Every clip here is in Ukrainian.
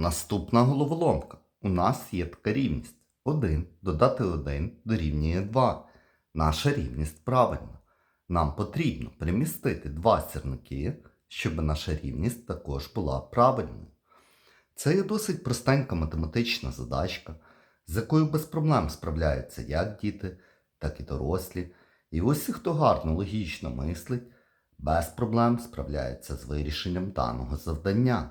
Наступна головоломка. У нас є така рівність. 1 додати 1 дорівнює 2. Наша рівність правильна. Нам потрібно перемістити два сірники, щоб наша рівність також була правильною. Це є досить простенька математична задачка, з якою без проблем справляються як діти, так і дорослі. І усі, хто гарно логічно мислить, без проблем справляється з вирішенням даного завдання.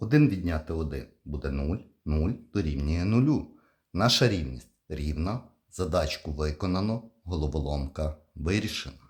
1 відняти 1 буде 0, 0 дорівнює 0. Наша рівність рівна, задачку виконано, головоломка вирішена.